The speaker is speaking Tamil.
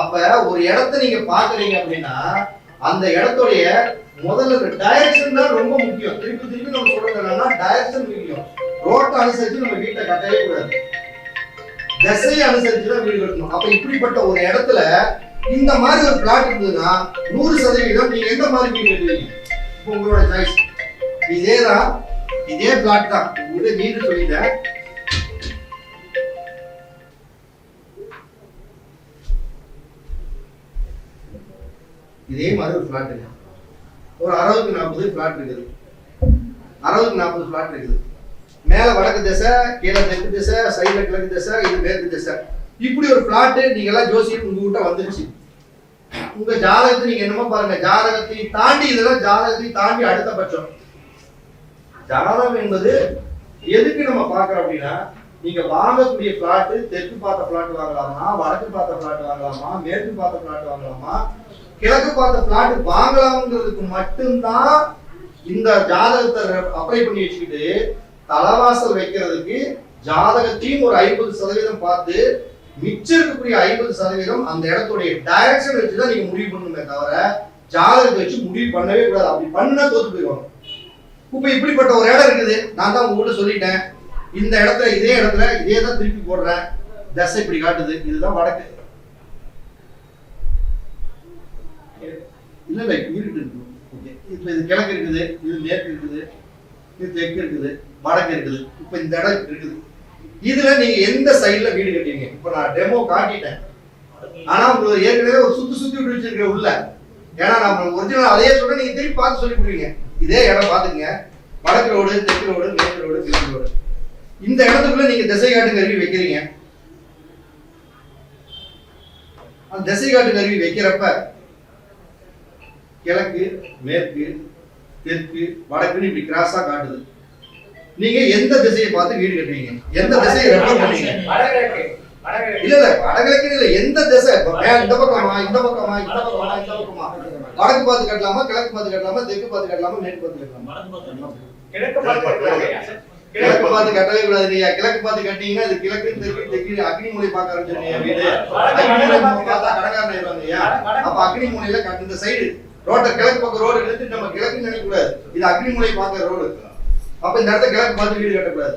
அப்ப ஒரு இடத்த நீங்க பாக்குறீங்க அப்படின்னா அந்த இடத்துடைய முதல்ல டைரக்ஷன் தான் ரொம்ப முக்கியம். திருப்பி திருப்பி நம்ம சொல்றது என்னன்னா டைரக்ஷன் முக்கியம். ரோட்டை அனுசரிச்சு நம்ம வீட்டை கட்டவே கூடாது. திசையை அனுசரிச்சு தான் வீடு கட்டணும். அப்ப இப்படிப்பட்ட ஒரு இடத்துல இந்த மாதிரி ஒரு பிளாட் இருந்ததுன்னா நூறு சதவீதம் நீங்க எந்த மாதிரி வீடு கட்டுவீங்க? இப்போ உங்களோட சாய்ஸ் இதே தான் இதே பிளாட் தான். உங்க வீடு சொல்லிட்டேன். இதே மாதிரி ஒரு ஃப்ளாட் இருக்கு. ஒரு அறுபதுக்கு நாற்பது ஃப்ளாட் இருக்குது. அறுபதுக்கு நாற்பது ஃப்ளாட் இருக்குது. மேலே வடக்கு திசை கீழே தெற்கு திசை சைடில் கிழக்கு திசை இது மேற்கு திசை. இப்படி ஒரு ஃப்ளாட்டு நீங்கள்லாம் ஜோசியம் உங்கள் கிட்ட வந்துருச்சு. உங்க ஜாதகத்தை நீங்க என்னமோ பாருங்க. ஜாதகத்தை தாண்டி இதெல்லாம் ஜாதகத்தை தாண்டி அடுத்த பட்சம். ஜாதகம் என்பது எதுக்கு நம்ம பார்க்குறோம் அப்படின்னா நீங்க வாங்கக்கூடிய பிளாட் தெற்கு பார்த்த பிளாட் வாங்கலாமா வடக்கு பார்த்த பிளாட் வாங்கலாமா மேற்கு பார்த்த பிளாட் வாங்கலாமா கிழக்கு பார்த்த பிளாட் வாங்கலாம்ங்கிறதுக்கு மட்டும்தான் இந்த ஜாதகத்தை அப்ளை பண்ணி வச்சுக்கிட்டு தலவாசல் வைக்கிறதுக்கு ஜாதகத்தையும் ஒரு ஐம்பது சதவீதம் பார்த்து மிச்சம் இருக்கக்கூடிய ஐம்பது சதவீதம் அந்த இடத்துடைய டைரக்ஷன் வச்சு தான் நீங்க முடிவு பண்ணணுமே தவிர ஜாதகத்தை வச்சு முடிவு பண்ணவே கூடாது. அப்படி பண்ணா தோத்து போயிடுவாங்க. இப்ப இப்படிப்பட்ட ஒரு இடம் இருக்குது. நான் தான் உங்ககிட்ட சொல்லிட்டேன். இந்த இடத்துல இதே இடத்துல இதே தான் திருப்பி போடுறேன். தசை இப்படி காட்டுது. இதுதான் வடக்கு. இல்லை இல்ல இருட்டு இருக்கு. ஓகே இப்போ இது கிழக்கு இருக்குது இது மேற்கு இருக்குது இது தெற்கு இருக்குது வடக்கு இருக்குது. இப்போ இந்த இடம் இருக்குது. இதுல நீங்க எந்த சைடுல வீடு கட்டுவீங்க? இப்போ நான் டெமோ காட்டிட்டேன். ஆனா உங்களுக்கு ஏற்கனவே ஒரு சுத்தி சுத்தி விட்டு வச்சிருக்கேன் உள்ள. ஏன்னா நம்ம ஒரிஜினல் அதே சொல்ல நீங்க திருப்பி பார்த்து சொல்லி கொடுவீங்க இதே இடம் பாத்துக்கங்க வடக்கு ரோடு தெற்கு ரோடு மேற்கு ரோடு கிழக்கு ரோடு. இந்த இடத்துக்குள்ள நீங்க திசை காட்டு கருவி வைக்கிறீங்க. அந்த திசை காட்டு கருவி வைக்கிறப்ப கிழக்கு மேற்கு தெற்கு வடக்குன்னு இப்படி கிராஸா காட்டுது. நீங்க எந்த திசையை பார்த்து வீடு கட்டுவீங்க எந்த திசையை ரெஃபர் வடகிழக்கு. இல்ல இல்ல வடகிழக்கு இல்ல எந்த திசை? இந்த பக்கமா இந்த பக்கமா இந்த பக்கமா இந்த பக்கமா. வடக்கு பார்த்து கட்டலாமா கிழக்கு பார்த்து கட்டலாமா தெற்கு பார்த்து கட்டலாமா மேற்கு பார்த்து கட்டலாமா? கிழக்கு பார்த்து கட்டலாங்க. கிழக்கு பார்த்து கட்டவே கூடாது நீங்க கிழக்கு பார்த்து கட்டிங்கன்னா இது கிழக்கு தெற்கு தெற்கு அக்னி மூலை பார்க்க ஆரம்பிச்சிருங்க வீடு. அக்னி மூலை பார்த்தா ஆயிடுவாங்க அப்ப அக்னி மூலையில கட்டு இந்த சைடு ரோட்டை கிழக்கு பக்கம் ரோடு எடுத்து நம்ம கிழக்கு நினைக்கக்கூடாது. இது அக்னி பார்க்குற ரோடு. அப்போ இந்த இடத்த கிழக்கு பார்த்து வீடு கட்டக்கூடாது.